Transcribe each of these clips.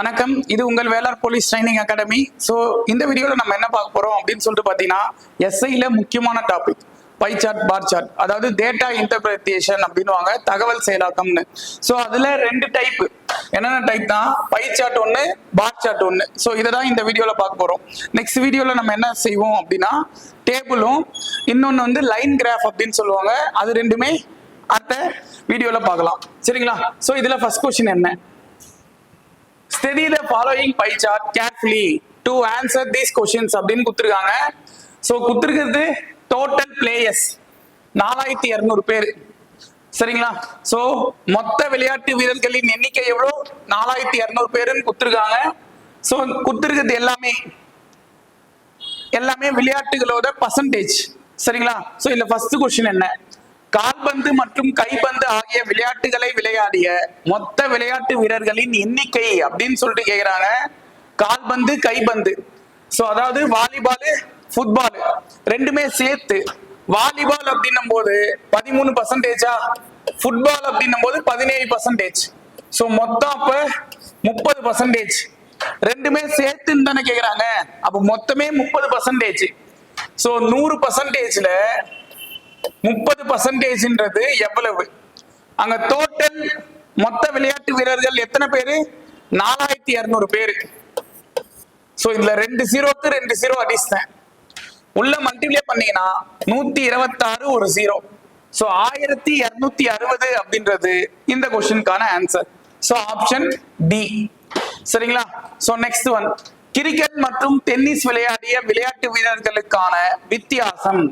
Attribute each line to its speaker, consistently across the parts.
Speaker 1: வணக்கம். இது உங்கள் Velar police training academy. So இந்த வீடியோவில் நம்ம என்ன பார்க்க போறோம் அப்படின்னு சொல்லிட்டு பார்த்தீங்கன்னா எஸ்ஐயில் முக்கியமான topic pie chart bar chart அதாவது டேட்டா இன்டர்பிரேஷன் அப்படின்னுவாங்க தகவல் செயலாக்கம்னு. ஸோ அதில் ரெண்டு டைப் என்னென்ன டைப் தான் பை சார்ட் ஒன்று பார் சார்ட் ஒன்று ஸோ இதை தான் இந்த வீடியோவில் பார்க்க போகிறோம் நெக்ஸ்ட் வீடியோவில் நம்ம என்ன செய்வோம் அப்படின்னா டேபிளும் இன்னொன்று வந்து லைன் கிராஃப் அப்படின்னு சொல்லுவாங்க. அது ரெண்டுமே அடுத்த வீடியோவில் பார்க்கலாம். சரிங்களா? ஸோ இதில் ஃபர்ஸ்ட் கொஸ்டின் என்ன? Study the following pie chart carefully to answer these questions அப்படின்னு கொடுத்துருக்காங்க. ஸோ கொடுத்துருக்கிறது டோட்டல் பிளேயர்ஸ் நாலாயிரத்தி இரநூறு பேர். சரிங்களா? ஸோ மொத்த விளையாட்டு வீரர்களின் எண்ணிக்கை எவ்வளோ? நாலாயிரத்தி இரநூறு பேருன்னு கொடுத்துருக்காங்க. ஸோ கொடுத்துருக்கிறது எல்லாமே எல்லாமே விளையாட்டுகளோட பர்சன்டேஜ் சரிங்களா? ஸோ இதில் ஃபர்ஸ்ட் கொஷின் என்ன? கால்பந்து மற்றும் கைப்பந்து ஆகிய விளையாட்டுகளை விளையாடிய மொத்த விளையாட்டு வீரர்களின் எண்ணிக்கை அப்படின்னு சொல்லிட்டு கேக்குறாங்க. கால்பந்து கைப்பந்து. ஸோ அதாவது வாலிபால் ஃபுட்பால் ரெண்டுமே சேர்த்து வாலிபால் அப்படின்னும் போது பதிமூணு பர்சன்டேஜா ஃபுட்பால் அப்படின்னும் போது பதினேழு பர்சன்டேஜ் ஸோ மொத்தம் அப்ப முப்பது பர்சன்டேஜ் ரெண்டுமே சேர்த்துன்னு தானே கேக்குறாங்க. அப்ப மொத்தமே முப்பது பர்சன்டேஜ் ஸோ நூறு பர்சன்டேஜ்ல முப்பது பர்சன்டேஜ்ன்றது எவ்வளவு? அங்க டோட்டல் மொத்த விளையாட்டு வீரர்கள் எத்தனை பேரு? நாலாயிரத்தி இருநூறு பேரு. ஸோ இதுல ரெண்டு ஜீரோக்கு ரெண்டு ஜீரோ அடிச்சேன் உள்ள மல்டிப்ளை பண்ணீங்கன்னா நூத்தி இருபத்தாறு ஒரு ஜீரோ ஸோ ஆயிரத்தி இருநூத்தி அறுபது அப்படின்றது இந்த கொஸ்டினுக்கான ஆன்சர் ஸோ ஆப்ஷன் டி சரிங்களா? ஸோ நெக்ஸ்ட் ஒன் கிரிக்கெட் மற்றும் டென்னிஸ் விளையாடிய விளையாட்டு வீரர்களுக்கான வித்தியாசம்.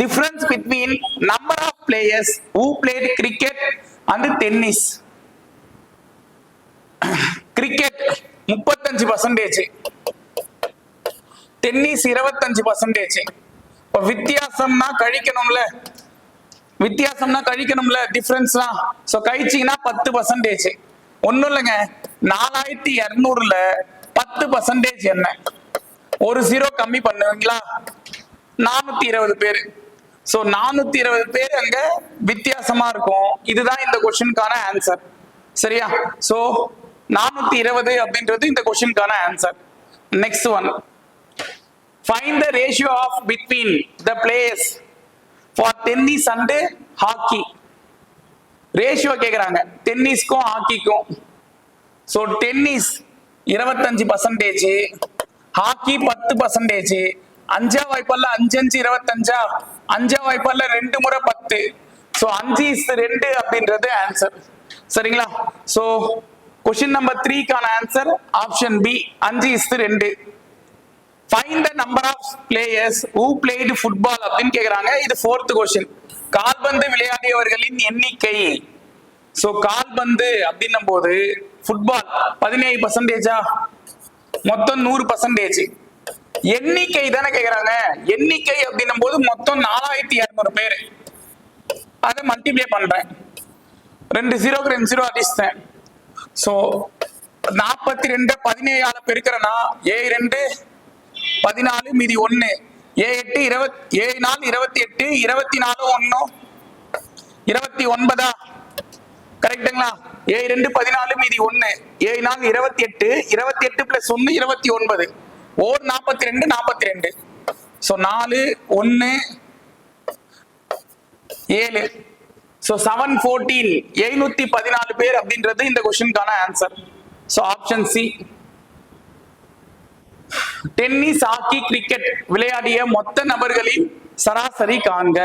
Speaker 1: Difference between number of players who played cricket and tennis cricket முப்பத்தஞ்சு பர்சன்டேஜ் டென்னிஸ் இருபத்தஞ்சு பர்சன்டேஜ் இப்போ வித்தியாசம்னா கழிக்கணும்ல. வித்தியாசம்னா கழிக்கணும்ல டிஃபரன்ஸ்லாம் ஸோ கழிச்சிங்கன்னா பத்து பர்சன்டேஜ் ஒன்றும் இல்லைங்க. நாலாயிரத்தி இரநூறுல பத்து பர்சன்டேஜ் என்ன? ஒரு ஜீரோ கம்மி பண்ணுவீங்களா? நானூத்தி இருபது பேர். ஸோ நானூத்தி இருபது பேர் அங்க வித்தியாசமா இருக்கும். இதுதான் இந்த கொஸ்டினுக்கான ஆன்சர் சரியா? ஸோ நானூத்தி இருபது அப்படின்றது இந்த கொஸ்டினுக்கான answer next one find the ratio of between the players for tennis and hockey ratio கேட்குறாங்க டென்னிஸ்க்கும் ஹாக்கிக்கும் ஸோ டென்னிஸ் இருபத்தஞ்சு பர்சன்டேஜ் ஹாக்கி பத்து பர்சன்டேஜ் அஞ்சா வாய்ப்பால அஞ்சு அஞ்சு இருபத்தஞ்சா? அஞ்சா வாய்ப்பால ரெண்டு முறை பத்து. ஸோ அஞ்சு இஸ் ரெண்டு அப்படின்றது ஆன்சர் சரிங்களா? ஸோ கொஸ்டின் நம்பர் த்ரீக்கான ஆன்சர் ஆப்ஷன் பி அஞ்சு இஸ் ரெண்டு. Find the number of players who played football அப்படின்னு கேட்குறாங்க இது ஃபோர்த் கொஸ்டின் கால்பந்து விளையாடியவர்களின் எண்ணிக்கை. ஸோ கால்பந்து அப்படின்னும் போது ஃபுட்பால் பதினேழு பர்சன்டேஜா மொத்தம் நூறு பர்சன்டேஜ் எண்ணிக்கை தானே கேக்குறாங்க? எண்ணிக்கை அப்படின்னும் போது மொத்தம் நாலாயிரத்தி இரநூறு பேர். அதை மல்டிப்ளை பண்றேன். ரெண்டு ஜீரோக்கு ரெண்டு ஜீரோ அடிச்சிட்டேன். ஸோ நாற்பத்தி ரெண்டு பதினேழால பெருக்கிறேன்னா ஏ ரெண்டு பதினாலு மீதி ஒன்னு. ஏ எட்டு இருபத் ஏழு நாலு இருபத்தி எட்டு இருபத்தி நாலு ஒன்னும் இருபத்தி ஒன்பதா? கரெக்டுங்களா? ஏ ரெண்டு பதினாலு மீதி ஒன்னு. ஏழு நாலு இருபத்தி எட்டு இருபத்தி எட்டு பிளஸ் ஒன்னு இருபத்தி ஒன்பது. ஓர் நாற்பத்தி ரெண்டு நாற்பத்தி ரெண்டு ஸோ நாலு ஒன்னு ஏழு. ஸோ செவன் ஃபோர்டீன் எழுநூத்தி பதினாலு பேர் அப்படின்றது இந்த கொஸ்டினுக்கான answer so option C tennis hockey cricket விளையாடிய மொத்த நபர்களின் சராசரி காண்க.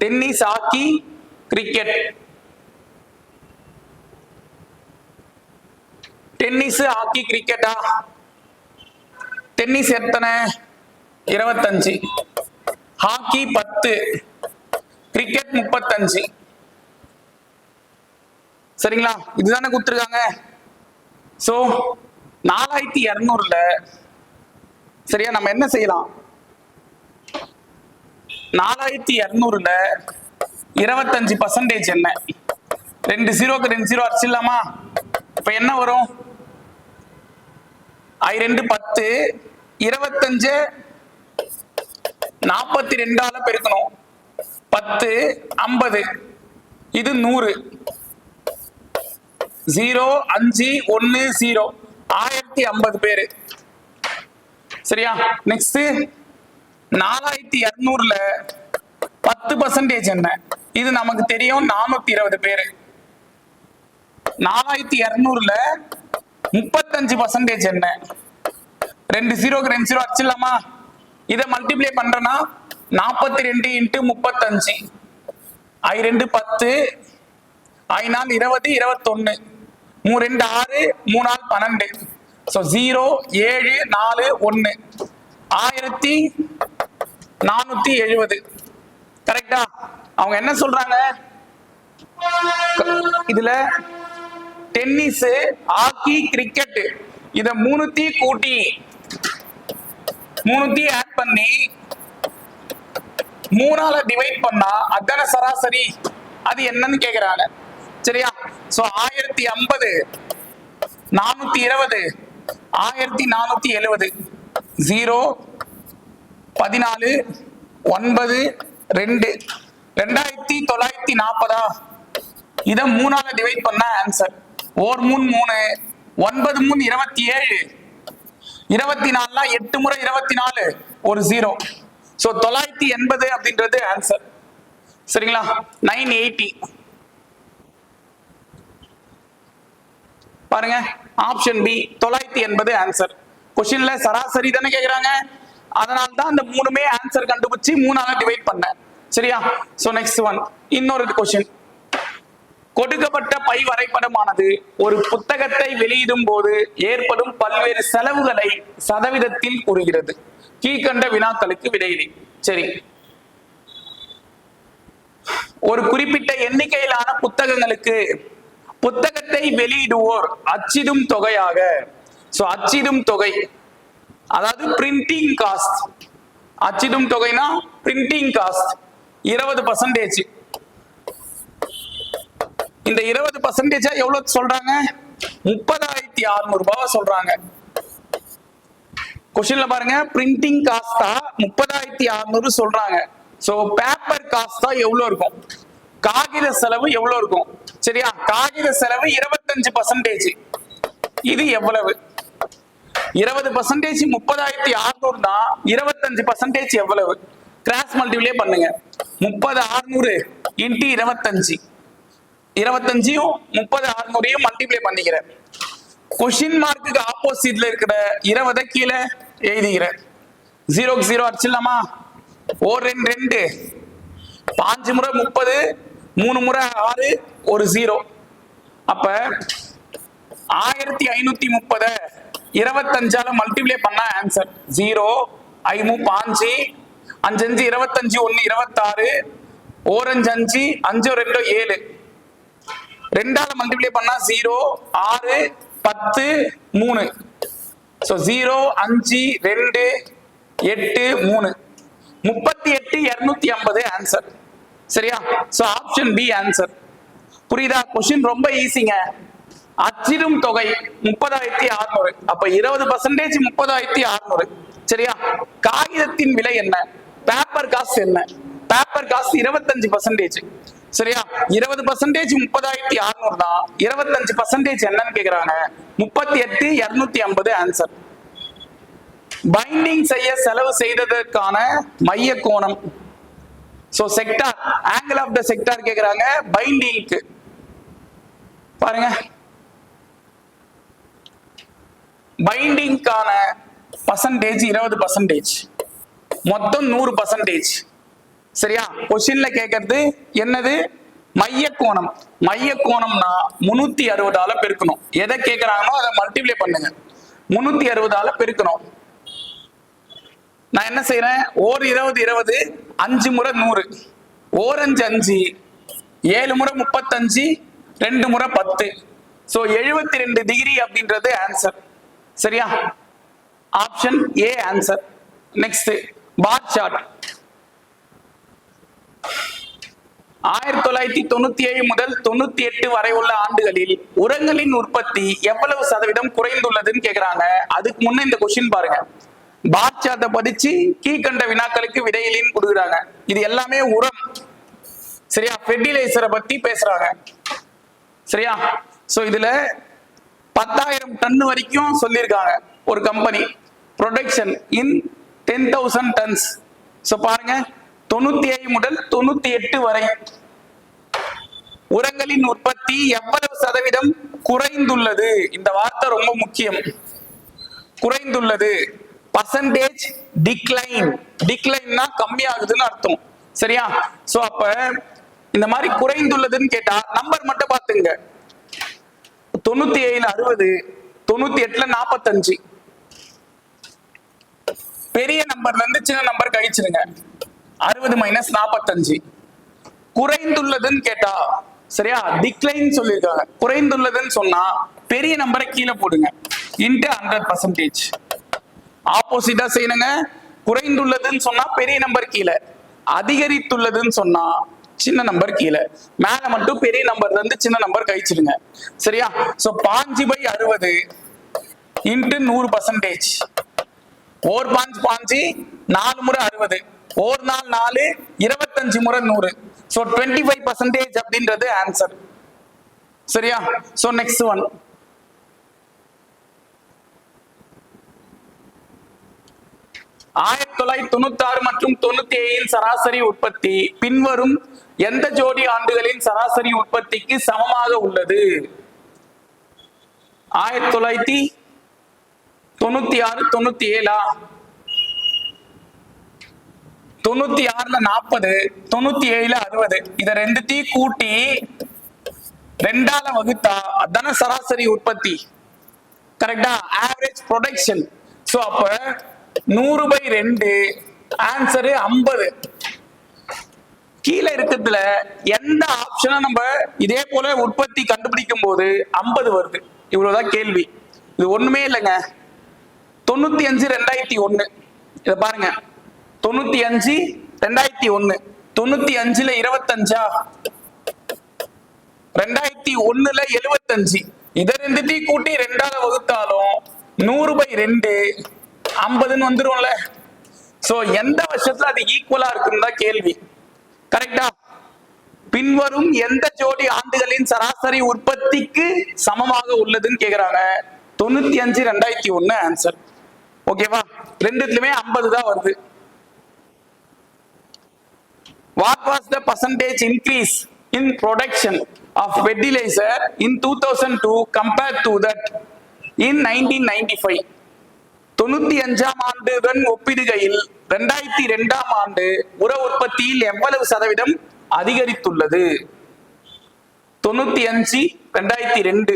Speaker 1: Tennis hockey cricket tennis hockey கிரிக்கெட்டா tennis எத்தனை? இருபத்தஞ்சு. ஹாக்கி பத்து. கிரிக்கெட் முப்பத்தஞ்சு. சரிங்களா? இதுதானே கொடுத்துருக்காங்க. ஸோ நாலாயிரத்தி இரநூறுல சரியா நம்ம என்ன செய்யலாம்? நாலாயிரத்தி இரநூறுல இருபத்தஞ்சு பர்சன்டேஜ் என்ன? ரெண்டு ஜீரோக்கு ரெண்டு ஜீரோ அடிச்சிடலாமா? இப்போ என்ன வரும்? ரெண்டு பத்து இருபத்தஞ்சு நாற்பத்தி ரெண்டால பெருக்கணும். பத்து ஐம்பது. இது நூறு. ஜீரோ அஞ்சு ஒன்னு ஜீரோ. ஆயிரத்தி ஐம்பது பேரு. சரியா? நெக்ஸ்ட் நாலாயிரத்தி இருநூறுல பத்து பர்சன்டேஜ் என்ன? இது நமக்கு தெரியும் நானூத்தி இருபது பேரு. நாலாயிரத்தி இருநூறுல முப்பத்தஞ்சு பர்சன்டேஜ் என்ன? ரெண்டு ஜீரோக்கு ரெண்டு ஜீரோ அடிச்சிடலாமா இதை மல்டிப்ளை பண்றேன்னா நாற்பத்தி ரெண்டு இன்ட்டு முப்பத்தஞ்சு. ஐ ரெண்டு பத்து ஐ நாள் இருபது இருபத்தொன்னு. மூணு ரெண்டு ஆறு மூணு நாள் பன்னெண்டு. ஸோ ஜீரோ ஏழு நாலு ஒன்று ஆயிரத்தி நானூத்தி எழுபது. கரெக்டா அவங்க என்ன சொல்றாங்க? இதுல டென்னிஸ் ஹாக்கி கிரிக்கெட் இத மூணுத்தி கூட்டி மூணுத்தி ஆட் பண்ணி மூணால டிவைட் பண்ணா அத்தனை சராசரி? அது என்னன்னு கேக்குறாங்க சரியா? சோ ஆயிரத்தி ஐம்பது நானூத்தி இருபது ஆயிரத்தி நானூத்தி எழுபது. ஜீரோ பதினாலு ஒன்பது ரெண்டு. ரெண்டாயிரத்தி தொள்ளாயிரத்தி நாற்பதா? இதை மூணால டிவைட் பண்ண ஆன்சர் ஓர் மூணு மூணு ஒன்பது மூணு இருபத்தி ஏழு இருபத்தி நாலுனா எட்டு முறை இருபத்தி நாலு ஒரு ஜீரோ சோ தொள்ளாயிரத்தி எண்பது அப்படின்றது ஆன்சர் சரிங்களா? நைன் எயிட்டி பாருங்க ஆப்ஷன் பி தொள்ளாயிரத்தி எண்பது ஆன்சர் கொஸ்டின்ல சராசரி தானே கேக்குறாங்க? அதனால தான் அந்த மூணுமே ஆன்சர் கண்டுபிடிச்சு மூணால டிவைட் பண்ணேன். சரியா? ஸோ நெக்ஸ்ட் ஒன் இன்னொரு கொஸ்டின் கொடுக்கப்பட்ட பை வரைபடமானது ஒரு புத்தகத்தை வெளியிடும் போது ஏற்படும் பல்வேறு செலவுகளை சதவீதத்தில் கூறுகிறது. கீழ்கண்ட வினாக்களுக்கு விடையிலே. சரி. ஒரு குறிப்பிட்ட எண்ணிக்கையிலான புத்தகங்களுக்கு புத்தகத்தை வெளியிடுவோர் அச்சிடும் தொகையாக. சோ அச்சிடும் தொகை. அதாவது பிரிண்டிங் காஸ்ட் அச்சிடும் தொகைனா பிரிண்டிங் காஸ்ட் இருபது பர்சன்டேஜ் இந்த இருபது பர்சன்டேஜா எவ்வளவு சொல்றாங்க? முப்பதாயிரத்தி அறுநூறு ரூபாய் சொல்றாங்க. கொஸ்டின்ல பாருங்க. பிரிண்டிங் காஸ்டா முப்பதாயிரத்தி அறுநூறு சொல்றாங்க. சோ பேப்பர் காஸ்டா எவ்வளவு இருக்கும்? காகித செலவு எவ்வளவு இருக்கும்? சரியா? காகித செலவு இருபத்தஞ்சு பர்சன்டேஜ் இது எவ்வளவு? இருபது பர்சன்டேஜ் முப்பதாயிரத்தி அறுநூறு தான் இருபத்தஞ்சு பர்சன்டேஜ் எவ்வளவு? கிராஸ் மல்டிபிளே பண்ணுங்க. முப்பது அறுநூறு இன்டி இருபத்தஞ்சு. இருபத்தஞ்சையும் முப்பது அறுநூறையும் மல்டிப்ளை பண்ணிக்கிறேன். கொஷின் மார்க்குக்கு ஆப்போசிட்ல இருக்கிற இருபதை கீழே எழுதிக்கிறேன். ஜீரோக்கு ஜீரோ அடிச்சிடலாமா? ஓ ரெண்டு ரெண்டு. பாஞ்சு முறை முப்பது மூணு முறை ஆறு ஒரு ஜீரோ அப்ப ஆயிரத்தி ஐநூத்தி முப்பத இருபத்தஞ்சால மல்டிப்ளை பண்ண ஆன்சர் ஜீரோ ஐமு பாஞ்சு அஞ்சு அஞ்சு இருபத்தஞ்சு ஒன்னு இருபத்தாறு ஓரஞ்சு அஞ்சு அஞ்சு ரெண்டோ ஏழு. ரெண்டால மல்டிப்ளை பண்ணா ஜீரோ ஆறு பத்து மூணு. ஸோ ஜீரோ அஞ்சு ரெண்டு எட்டு மூணு. முப்பத்தி எட்டு இருநூத்தி ஐம்பது ஆன்சர் சரியா? ஸோ ஆப்ஷன் பி ஆன்சர் புரியுதா? கொஸ்டின் ரொம்ப ஈஸிங்க அச்சிடும் தொகை முப்பதாயிரத்தி அறுநூறு. அப்ப இருபது பர்சன்டேஜ் முப்பதாயிரத்தி அறுநூறு. சரியா? காகிதத்தின் விலை என்ன? பேப்பர் காஸ்ட் என்ன? பேப்பர் காஸ்ட் இருபத்தஞ்சு பர்சன்டேஜ் சரியா? இருபது பர்சன்டேஜ் முப்பதாயிரத்தி அறுநூறு தான். இருபத்தஞ்சு பர்சன்டேஜ் என்னன்னு கேக்குறாங்க. முப்பத்தி எட்டு இருநூத்தி ஐம்பது ஆன்சர் பைண்டிங் செய்ய செலவு செய்ததற்கான மைய கோணம் so sector angle of the sector கேக்குறாங்க பைண்டிங்க்கு பாருங்க. பைண்டிங்கான பர்சன்டேஜ் இருபது பர்சன்டேஜ் மொத்தம் நூறு பர்சன்டேஜ் சரியா? கொஸ்டின்ல கேட்கறது என்னது? மைய கோணம் மைய கோணம்னா முன்னூத்தி அறுபதால பெருக்கணும். எதை கேட்கறாங்களோ அதை மல்டிப்ளை பண்ணுங்க. முன்னூத்தி அறுபதால பெருக்கணும். நான் என்ன செய்யறேன் ஓர் இருபது இருபது அஞ்சு முறை நூறு. ஓரஞ்சு அஞ்சு ஏழு முறை முப்பத்தஞ்சு ரெண்டு முறை பத்து. ஸோ எழுபத்தி ரெண்டு டிகிரி அப்படின்றது ஆன்சர் சரியா? Option A answer next bar chart ஆயிரத்தி தொள்ளாயிரத்தி தொண்ணூத்தி ஏழு முதல் தொண்ணூத்தி எட்டு வரை உள்ள ஆண்டுகளில் உரங்களின் உற்பத்தி எவ்வளவு சதவீதம் குறைந்துள்ளதுன்னு கேக்குறாங்க. அதுக்கு முன்ன இந்த கொஸ்டின் பாருங்க. பார் பதிச்சு படிச்சு கீழ்கண்ட வினாக்களுக்கு விடையிலின்னு கொடுக்குறாங்க. இது எல்லாமே உரம். சரியா? ஃபெர்டிலைசரை பத்தி பேசுறாங்க. சரியா? சோ இதுல பத்தாயிரம் டன் வரைக்கும் சொல்லியிருக்காங்க ஒரு company production in ten thousand tons so பாருங்க. தொண்ணூத்தி ஏழு முதல் தொண்ணூத்தி எட்டு வரை. உரங்களின் உற்பத்தி எவ்வளவு சதவீதம் குறைந்துள்ளது? இந்த வார்த்தை ரொம்ப முக்கியம். குறைந்துள்ளது. பர்சன்டேஜ் டிக்ளைன் டிக்ளைன்னா கம்மியாகுதுன்னு அர்த்தம். சரியா? சோ அப்ப இந்த மாதிரி குறைந்துள்ளதுன்னு கேட்டா நம்பர் மட்டும் பாத்துங்க தொண்ணூத்தி ஏழுல அறுபது தொண்ணூத்தி எட்டுல நாற்பத்தஞ்சு பெரிய நம்பர்ல இருந்து சின்ன நம்பர் கழிச்சிருங்க அறுபது மைனஸ் நாற்பத்தஞ்சு குறைந்துள்ளதுன்னு கேட்டா சரியா? டிக்ளைன் சொல்லியிருக்காங்க. குறைந்துள்ளதுன்னு சொன்னா பெரிய நம்பரை கீழே போடுங்க. இன்ட்டு ஹண்ட்ரட் பர்சன்டேஜ் ஆப்போசிட்டா செய்யணுங்க. குறைந்துள்ளதுன்னு சொன்னா பெரிய நம்பர் கீழே. அதிகரித்துள்ளதுன்னு சொன்னா சின்ன நம்பர் கீழே. மேல மட்டும் பெரிய நம்பர்ல இருந்து சின்ன நம்பர் கழிச்சிடுங்க. சரியா? சோ பாஞ்சு பை அறுபது இன்ட்டு நூறு பர்சன்டேஜ் ஓர் பாஞ்சு பாஞ்சு நாலு முறை அறுபது. ஒரு நாள் நாலு இருபத்தஞ்சு முறை நூறு. ஸோ டுவெண்ட்டி ஃபைவ் பர்சன்டேஜ் அப்படின்றது ஆன்சர் சரியா? ஸோ நெக்ஸ்ட் ஒன் ஆயிரத்தி தொள்ளாயிரத்தி தொண்ணூத்தி ஆறு மற்றும் தொண்ணூத்தி ஏழின் சராசரி உற்பத்தி பின்வரும் எந்த ஜோடி ஆண்டுகளின் சராசரி உற்பத்திக்கு சமமாக உள்ளது? ஆயிரத்தி தொள்ளாயிரத்தி தொண்ணூத்தி ஆறு தொண்ணூத்தி ஏழா தொண்ணூத்தி ஆறுல நாற்பது தொண்ணூத்தி ஏழுல அறுபது. இத ரெண்டுத்தையும் கூட்டி ரெண்டால வகுத்தா அதான சராசரி உற்பத்தி? கரெக்டா ஆவரேஜ் ப்ரொடக்ஷன் ஸோ அப்ப நூறு பை ரெண்டு ஆன்சரு ஐம்பது. கீழே இருக்கிறதுல எந்த ஆப்ஷனும் நம்ம இதே போல உற்பத்தி கண்டுபிடிக்கும் போது ஐம்பது வருது? இவ்வளவுதான் கேள்வி. இது ஒண்ணுமே இல்லைங்க. தொண்ணூத்தி அஞ்சு ரெண்டாயிரத்தி ஒண்ணு. இதை பாருங்க. தொண்ணூத்தி அஞ்சு ரெண்டாயிரத்தி ஒண்ணு தொண்ணூத்தி அஞ்சுல இருபத்தஞ்சா? ரெண்டாயிரத்தி ஒண்ணுல எழுவத்தஞ்சு இத ரெண்டுத்தையும் கூட்டி ரெண்டால வகுத்தாலும் நூறு பை ரெண்டு ஐம்பதுன்னு வந்துரும்ல. சோ எந்த வருஷத்துல அது ஈக்குவலா இருக்குன்னு தான் கேள்வி. கரெக்டா பின்வரும் எந்த ஜோடி ஆண்டுகளின் சராசரி உற்பத்திக்கு சமமாக உள்ளதுன்னு கேக்குறாங்க. தொண்ணூத்தி அஞ்சு ரெண்டாயிரத்தி ஒண்ணு ஆன்சர் ஓகேவா ரெண்டுத்துலயுமே ஐம்பது தான் வருது. What was the percentage increase in production of fertilizer in 2002 compared to that in 1995 தொண்ணூத்தி அஞ்சாம் ஆண்டுடன் ஒப்பிடுகையில் ரெண்டாயிரத்தி ரெண்டாம் ஆண்டு உர உற்பத்தியில் எவ்வளவு சதவீதம் அதிகரித்துள்ளது? தொண்ணூத்தி அஞ்சு ரெண்டாயிரத்தி ரெண்டு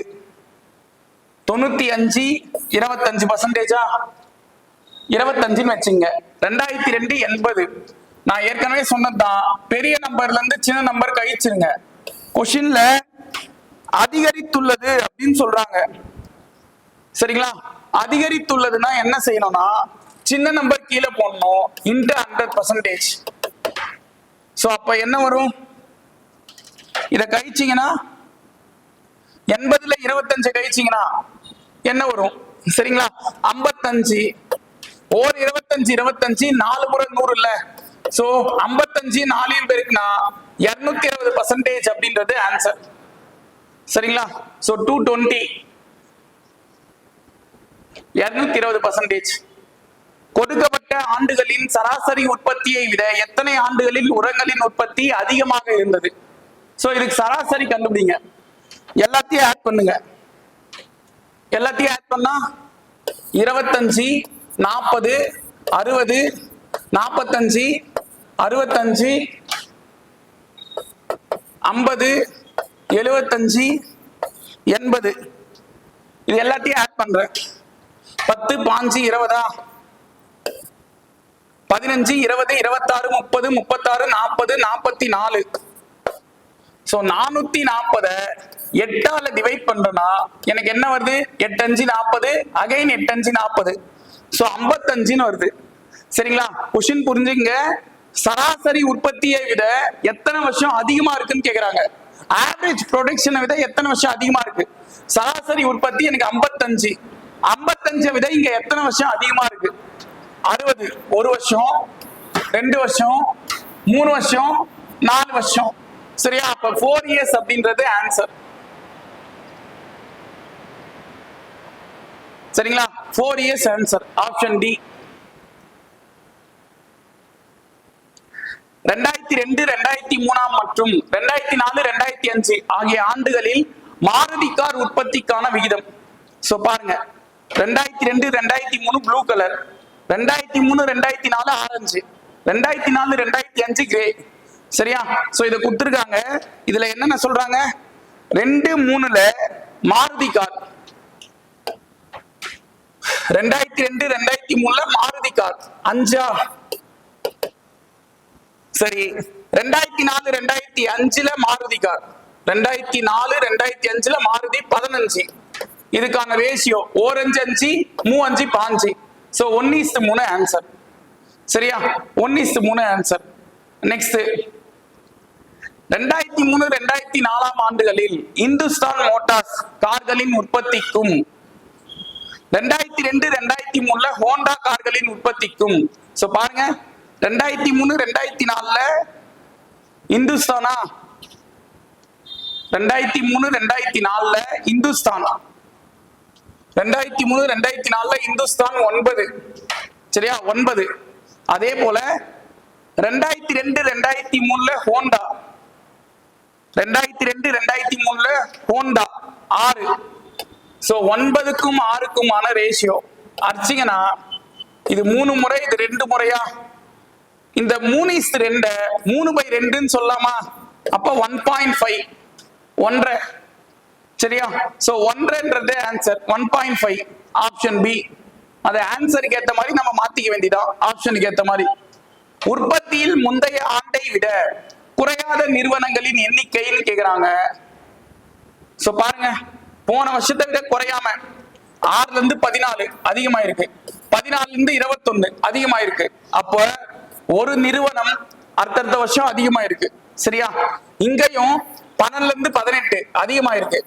Speaker 1: தொண்ணூத்தி அஞ்சு இருபத்தஞ்சு பர்சன்டேஜா இருபத்தஞ்சுன்னு வச்சுங்க. ரெண்டாயிரத்தி ரெண்டு எண்பது. நான் ஏற்கனவே சொன்னதுதான். பெரிய நம்பர்ல இருந்து சின்ன நம்பர் கழிச்சிருங்க. கொஷின்ல அதிகரித்துள்ளது அப்படின்னு சொல்றாங்க. சரிங்களா? அதிகரித்துள்ளதுன்னா என்ன செய்யணும்னா சின்ன நம்பர் கீழே போடணும். இன்டர் ஹண்ட்ரட் பர்சன்டேஜ் ஸோ அப்ப என்ன வரும்? இதை கழிச்சிங்கன்னா எண்பதுல இருபத்தஞ்சு கழிச்சிங்கன்னா என்ன வரும்? சரிங்களா? ஐம்பத்தஞ்சு. ஓர் இருபத்தஞ்சு இருபத்தஞ்சு நாலு முறை நூறு இல்லை. சோ ஐம்பத்தஞ்சு நாலில் பேருக்குன்னா இருநூத்தி இருபது பர்சன்டேஜ் அப்படின்றது ஆன்சர் சரிங்களா? சோ டூ டுவெண்ட்டி இருநூத்தி இருபது பர்சன்டேஜ் கொடுக்கப்பட்ட ஆண்டுகளின் சராசரி உற்பத்தியை விட எத்தனை ஆண்டுகளில் உரங்களின் உற்பத்தி அதிகமாக இருந்தது? சோ இதுக்கு சராசரி கண்டுபிடிங்க. எல்லாத்தையும் ஆட் பண்ணுங்க. எல்லாத்தையும் ஆட் பண்ணா இருபத்தஞ்சு நாற்பது அறுபது நாற்பத்தஞ்சு அறுபத்தஞ்சு ஐம்பது எழுபத்தஞ்சு எண்பது. இது எல்லாத்தையும் ஆட் பண்றேன். பத்து பாஞ்சு இருபதா? பதினஞ்சு இருபது இருபத்தாறு முப்பது முப்பத்தாறு நாற்பது நாற்பத்தி நாலு ஸோ நானூத்தி நாற்பத எட்டால டிவைட் பண்றேன்னா எனக்கு என்ன வருது? எட்டு அஞ்சு நாற்பது அகைன் எட்டு அஞ்சு நாற்பது ஸோ ஐம்பத்தஞ்சுன்னு வருது. சரிங்களா? கொஷின் புரிஞ்சுங்க சராசரி உற்பத்தியை விட எத்தனை வருஷம் அதிகமா இருக்குன்னு கேக்குறாங்க. ஆவரேஜ் ப்ரொடக்ஷனை விட எத்தனை வருஷம் அதிகமா இருக்கு? சராசரி உற்பத்தி எனக்கு ஐம்பத்தஞ்சு. ஐம்பத்தஞ்சை விட இங்க எத்தனை வருஷம் அதிகமா இருக்கு? அறுபது. ஒரு வருஷம் ரெண்டு வருஷம் மூணு வருஷம் நாலு வருஷம். சரியா? அப்ப ஃபோர் இயர்ஸ் அப்படின்றது ஆன்சர் சரிங்களா? Four years answer option D ரெண்டாயிரத்தி ரெண்டு ரெண்டாயிரத்தி மூணாம் மற்றும் ரெண்டாயிரத்தி நாலு ரெண்டாயிரத்தி அஞ்சு ஆகிய ஆண்டுகளில் மாருதி கார் உற்பத்திக்கான விகிதம். சோ பாருங்க. ரெண்டாயிரத்தி ரெண்டு ரெண்டாயிரத்தி மூணு ப்ளூ கலர் ரெண்டாயிரத்தி மூணு ரெண்டாயிரத்தி நாலு ஆரஞ்சு ரெண்டாயிரத்தி நாலு ரெண்டாயிரத்தி அஞ்சு கிரே சரியா? சோ இதை கொடுத்துருக்காங்க. இதுல என்னென்ன சொல்றாங்க? ரெண்டு மூணுல மாருதி கார். ரெண்டாயிரத்தி ரெண்டு ரெண்டாயிரத்தி மூணுல மாருதி கார். அஞ்சா? சரி ரெண்டாயிரத்தி நாலு ரெண்டாயிரத்தி அஞ்சுல மாருதி கார். ரெண்டாயிரத்தி நாலு ரெண்டாயிரத்தி அஞ்சுல மாருதி பதினஞ்சு. இதுக்கான ரேஷியோ ஓரஞ்சு அஞ்சு மூ அஞ்சு பாஞ்சு. ஸோ ஒன் இஸ்து மூணு ஆன்சர் சரியா? ஒன் இஸ்து மூணு ஆன்சர் நெக்ஸ்ட் ரெண்டாயிரத்தி மூணு ரெண்டாயிரத்தி நாலாம் ஆண்டுகளில் இந்துஸ்தான் மோட்டார்ஸ் கார்களின் உற்பத்திக்கும் ரெண்டாயிரத்தி ரெண்டு ரெண்டாயிரத்தி மூணுல ஹோண்டா கார்களின் உற்பத்திக்கும். ஸோ பாருங்க. ரெண்டாயிரத்தி மூணு ரெண்டாயிரத்தி நாலுல இந்துஸ்தானா? ரெண்டாயிரத்தி மூணு ரெண்டாயிரத்தி நாலுல இந்துஸ்தான். ரெண்டாயிரத்தி மூணு ரெண்டாயிரத்தி நாலுல இந்துஸ்தான் ஒன்பது. சரியா? ஒன்பது. அதே போல ரெண்டாயிரத்தி ரெண்டு ரெண்டாயிரத்தி மூணுல ஹோண்டா. ரெண்டாயிரத்தி ரெண்டு ரெண்டாயிரத்தி மூணுல ஹோண்டா. ஆறு. சோ ஒன்பதுக்கும் ஆறுக்குமான ரேஷியோ அடிச்சிங்கன்னா இது மூணு முறை இது ரெண்டு முறையா? இந்த மூணு இஸ் ரெண்ட மூணு பை ரெண்டுன்னு சொல்லலாமா அப்ப ஒன் பாயிண்ட் ஃபைவ் ஒன்றரை. சரியா? So ஒன்றரைன்றது answer one point five option B அது ஆன்சருக்கு ஏத்த மாதிரி நம்ம மாத்திக்க வேண்டியதான் ஆப்ஷனுக்கு ஏத்த மாதிரி. உற்பத்தியில் முந்தைய ஆண்டை விட குறையாத நிறுவனங்களின் எண்ணிக்கைன்னு கேக்குறாங்க. சோ பாருங்க. போன வருஷத்தை விட குறையாம ஆறுல இருந்து பதினாலு அதிகமாயிருக்கு. பதினாலுல இருந்து இருபத்தொன்னு அதிகமாயிருக்கு. அப்போ ஒரு நிறுவனம் அடுத்தடுத்த வருஷம் அதிகமா இருக்கு சரியா? இங்கேயும் பன்னெண்டுல இருந்து பதினெட்டு அதிகமா இருக்கு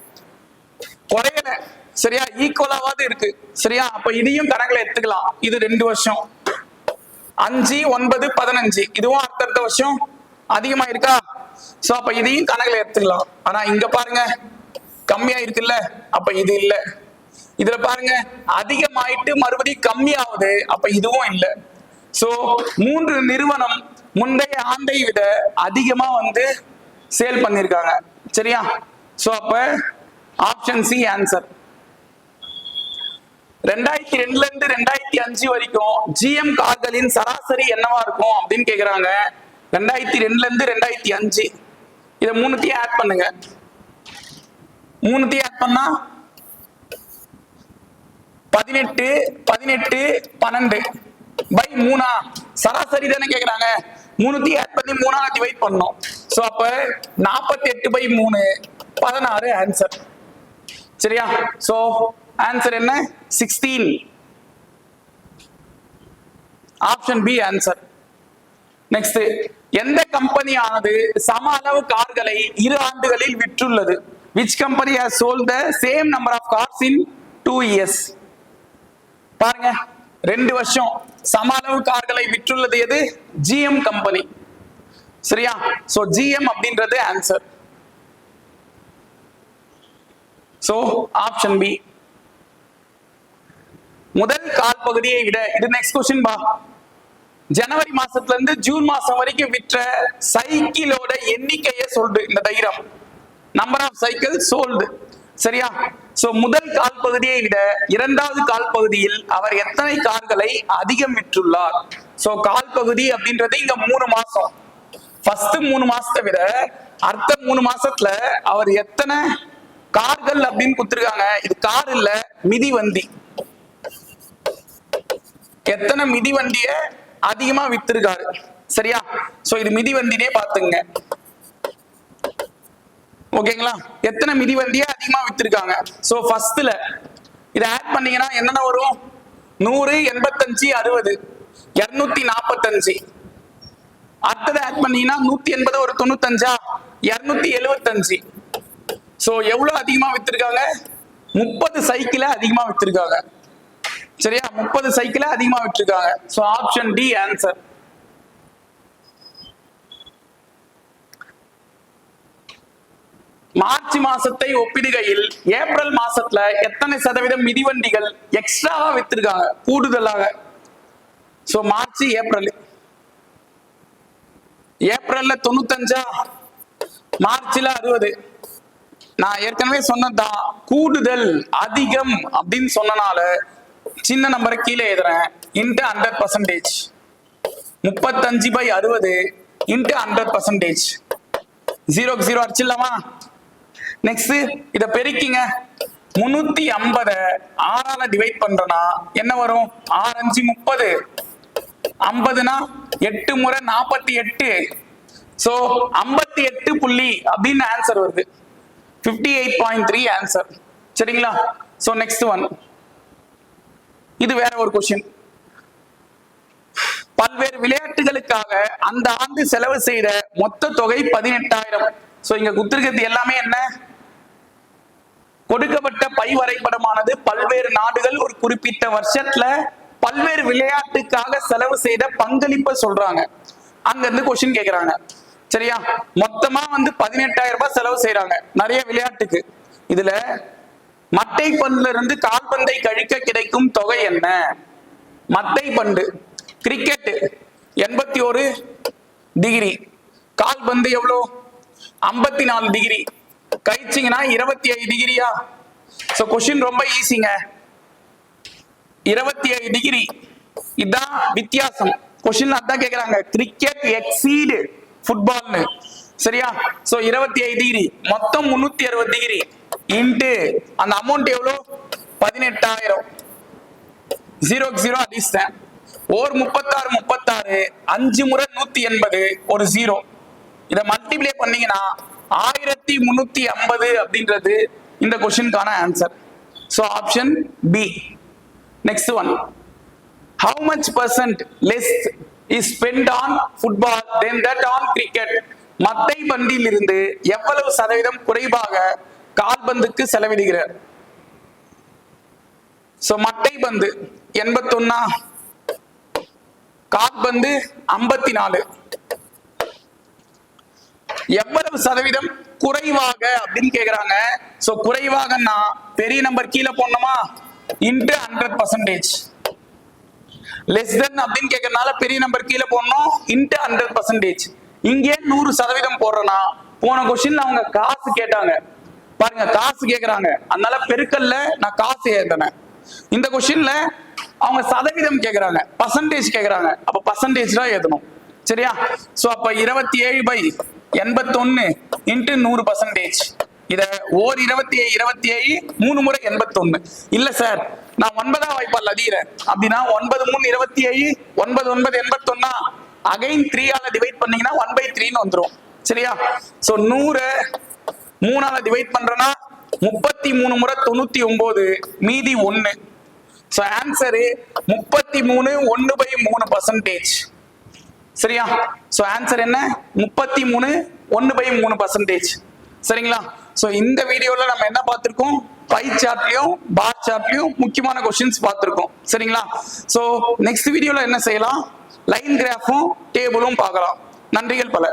Speaker 1: குறையல. சரியா? ஈக்குவலாவது இருக்கு. சரியா? அப்ப இதையும் கணக்குல எடுத்துக்கலாம். இது ரெண்டு வருஷம். அஞ்சு ஒன்பது பதினஞ்சு. இதுவும் அடுத்தடுத்த வருஷம் அதிகமா இருக்கா சோ அப்ப இதையும் கணக்குல எடுத்துக்கலாம். ஆனா இங்க பாருங்க. கம்மியா இருக்குல்ல அப்ப இது இல்ல. இதுல பாருங்க. அதிகமாயிட்டு மறுபடியும் கம்மியாகுது. அப்ப இதுவும் இல்லை. சோ மூன்று நிறுவனம் முந்தைய ஆண்டை விட அதிகமா வந்து சேல் பண்ணிருக்காங்க. சரியா? சோ அப்ப ஆப்ஷன் சி ஆன்சர் ரெண்டாயிரத்தி ரெண்டுல இருந்து ரெண்டாயிரத்தி அஞ்சு வரைக்கும் ஜிஎம் கார்களின் சராசரி என்னவா இருக்கும் அப்படின்னு கேக்குறாங்க. ரெண்டாயிரத்தி ரெண்டுல இருந்து ரெண்டாயிரத்தி அஞ்சு. இதை மூணுத்தையும் ஆட் பண்ணுங்க. மூணுத்தையும் ஆட் பண்ணா பதினெட்டு பதினெட்டு பன்னெண்டு. பை மூணா. சராசரி தானே கேக்குறாங்க. முன்னூத்தி ஆட் பண்ணி மூணால டிவைட் பண்ணோம். சோ அப்ப நாற்பத்தி எட்டு பை மூணு. பதினாறு ஆன்சர் சரியா? சோ ஆன்சர் என்ன? Sixteen option B answer next எந்த கம்பெனியானது சம அளவு கார்களை இரு ஆண்டுகளில் விற்றுள்ளது? Which company has sold the same number of cars in two years பாருங்க. ரெண்டு வருஷம். சம அளவு கார்களை விற்றுள்ளது எது? ஜிஎம் கம்பெனி சரியா? சோ ஜிஎம் அப்படின்றது ஆன்சர் சோ ஆப்ஷன் பி முதல் கால் பகுதியை விட இது நெக்ஸ்ட் கொஸ்டின் பா. ஜனவரி மாசத்துல இருந்து ஜூன் மாசம் வரைக்கும் விற்ற சைக்கிளோட எண்ணிக்கையை சொல்டு இந்த தைரம் நம்பர் ஆஃப் சைக்கிள் சோல்டு சரியா? சோ முதல் கால் பகுதியை விட இரண்டாவது கால் பகுதியில் அவர் எத்தனை கார்களை அதிகம் விற்றுள்ளார் சோ கால் பகுதி அப்படின்றது இங்க மூணு மாசம். ஃபர்ஸ்ட் மூணு மாசத்தை விட அடுத்த மூணு மாசத்துல அவர் எத்தனை கார்கள் அப்படின்னு கொடுத்துருக்காங்க. இது கார் இல்ல மிதிவண்டி எத்தனை மிதிவண்டிய அதிகமா வித்திருக்காரு? சரியா? சோ இது மிதிவண்டினே பாத்துங்க ஓகேங்களா? எத்தனை மிதிவண்டிய அதிகமா வித்திருக்காங்க? சோ ஃபர்ஸ்ட்ல இதை ஆட் பண்ணீங்கன்னா என்னென்ன வரும்? நூறு எண்பத்தஞ்சு அறுபது. இருநூத்தி நாற்பத்தஞ்சு அடுத்தது ஆட் பண்ணீங்கன்னா நூத்தி எண்பது ஒரு தொண்ணூத்தஞ்சா? இருநூத்தி எழுபத்தஞ்சு சோ எவ்வளவு அதிகமா வித்திருக்காங்க? முப்பது சைக்கிளை அதிகமா வித்திருக்காங்க. சரியா? முப்பது சைக்கிளை அதிகமா விட்டிருக்காங்க so option D answer March மாசத்தை ஒப்பிடுகையில் ஏப்ரல் மாசத்துல எத்தனை சதவீதம் மிதிவண்டிகள் எக்ஸ்ட்ராவா வித்திருக்காங்க? கூடுதலாக. So March April. ஏப்ரல்ல தொண்ணூத்தஞ்சா? மார்ச்ல அறுபது. நான் ஏற்கனவே சொன்னதுதான் கூடுதல் அதிகம் அப்படின்னு சொன்னனால சின்ன நம்பரை கீழே எழுதுறேன். இன்ட்டு ஹண்ட்ரட் பர்சன்டேஜ் முப்பத்தஞ்சு பை அறுபது இன்ட்டு ஹண்ட்ரட் பர்சன்டேஜ் ஜீரோக்கு ஜீரோ அடிச்சிடலாமா? நெக்ஸ்ட் இத பெருக்கிங்க. முன்னூத்தி ஐம்பத ஆறால டிவைட் பண்றோம்னா என்ன வரும்? ஆறு அஞ்சு முப்பது. ஐம்பதுனா எட்டு முறை நாற்பத்தி எட்டு. சோ ஐம்பத்தி எட்டு புள்ளி அப்படின்னு ஆன்சர் வருது. Fifty eight point three answer சரிங்களா? ஸோ நெக்ஸ்ட் ஒன் இது வேற ஒரு கொஸ்டின் பல்வேறு விளையாட்டுகளுக்காக அந்த ஆண்டு செலவு செய்த மொத்த தொகை பதினெட்டாயிரம். ஸோ இங்க குத்துருக்கிறது எல்லாமே என்ன? கொடுக்கப்பட்ட பை வரைபடமானது பல்வேறு நாடுகள் ஒரு குறிப்பிட்ட வருஷத்துல பல்வேறு விளையாட்டுக்காக செலவு செய்த பங்களிப்பை சொல்றாங்க. அங்க இருந்து கொஸ்டின் கேக்குறாங்க. சரியா? மொத்தமா வந்து பதினெட்டாயிரம் ரூபாய் செலவு செய்யறாங்க நிறைய விளையாட்டுக்கு. இதுல மட்டை பந்துல இருந்து கால்பந்தை கழிக்க கிடைக்கும் தொகை என்ன? மட்டை பந்து கிரிக்கெட் எண்பத்தி ஒரு டிகிரி கால்பந்து எவ்வளோ? ஐம்பத்தி நாலு டிகிரி கழிச்சிங்கன்னா இருபத்தி ஐந்து டிகிரியா சோ கொஸ்டின் ரொம்ப ஈஸிங்க இருபத்தி ஐந்து டிகிரி இதான் வித்தியாசம். கொஸ்டின் அதான் கேக்குறாங்க. கிரிக்கெட் எக்ஸீடு ஃபுட்பால்னு சரியா? சோ இருபத்தி ஐந்து டிகிரி மொத்தம் முன்னூத்தி அறுபது டிகிரி இன்ட்டு அந்த அமௌண்ட் எவ்வளோ? பதினெட்டாயிரம். ஜீரோக்கு ஜீரோ அடிச்சிட்டேன் ஓர் முப்பத்தாறு முப்பத்தாறு. அஞ்சு முறை நூத்தி எண்பது ஒரு ஜீரோ இதை மல்டிப்ளை பண்ணீங்கன்னா ஆயிரத்தி முன்னூத்தி ஐம்பது அப்படின்றது இந்த கொஸ்டினுக்கான answer so option B next one how much percent less is spend on football then that on cricket மத்தை பந்தில் இருந்து எவ்வளவு சதவீதம் குறைவாக கால்பந்துக்கு செலவிடுகிறார்? ஸோ மட்டை பந்து எண்பத்தொன்னா கால்பந்து ஐம்பத்தி நாலு எவ்வளவு சதவீதம் குறைவாக அப்படின்னு கேக்குறாங்க. சோ குறைவாகன்னா பெரிய நம்பர் கீழே போடணுமா? Into hundred percentage less then அப்படின்னு கேட்கறதுனால பெரிய நம்பர் கீழே போடணும். இன்ட்டு ஹண்ட்ரட் பர்சன்டேஜ் இங்கே நூறு சதவீதம் போடுறேன்னா போன கொஸ்டின்ல அவங்க காசு கேட்டாங்க. பாருங்க காசு கேக்குறாங்க. அதனால பெருக்கல்ல நான் காசு ஏத்தினேன் இந்த கொஸ்டின்ல அவங்க சதவீதம் கேக்குறாங்க. பர்சன்டேஜ் கேக்குறாங்க. அப்ப பர்சன்டேஜ் தான் ஏத்தணும். சரியா? சோ அப்ப இருபத்தி ஏழு பை எண்பத்தொன்னு இன்ட்டு நூறு பர்சன்டேஜ் இத ஓர் இருபத்தி ஏழு இருபத்தி ஏழு மூணு முறை எண்பத்தொன்னு. இல்ல சார் நான் ஒன்பதாம் வாய்ப்பால் அதிகிறேன். அப்படின்னா ஒன்பது மூணு இருபத்தி ஏழு ஒன்பது ஒன்பது எண்பத்தொன்னா. அகைன் த்ரீயால டிவைட் பண்ணீங்கன்னா ஒன் பை த்ரீன்னு வந்துடும் சரியா? சோ நூறு மூணால டிவைட் பண்றேன்னா முப்பத்தி மூணு முறை தொண்ணூத்தி ஒன்பது மீதி ஒன்னு. ஸோ ஆன்சரு முப்பத்தி மூணு ஒன்று பை மூணு பர்சன்டேஜ் சரியா? சோ ஆன்சர் என்ன? முப்பத்தி மூணு ஒன்னு பை மூணு பர்சன்டேஜ் சரிங்களா? சோ இந்த வீடியோல நம்ம என்ன பார்த்திருக்கோம்? பை சார்ட்லயும் பார் சார்ட்லயும் முக்கியமான கொஸ்டின்ஸ் பார்த்திருக்கோம். சரிங்களா? சோ நெக்ஸ்ட் வீடியோல என்ன செய்யலாம்? லைன் கிராஃபும் டேபிளும் பார்க்கலாம். நன்றிகள் பல.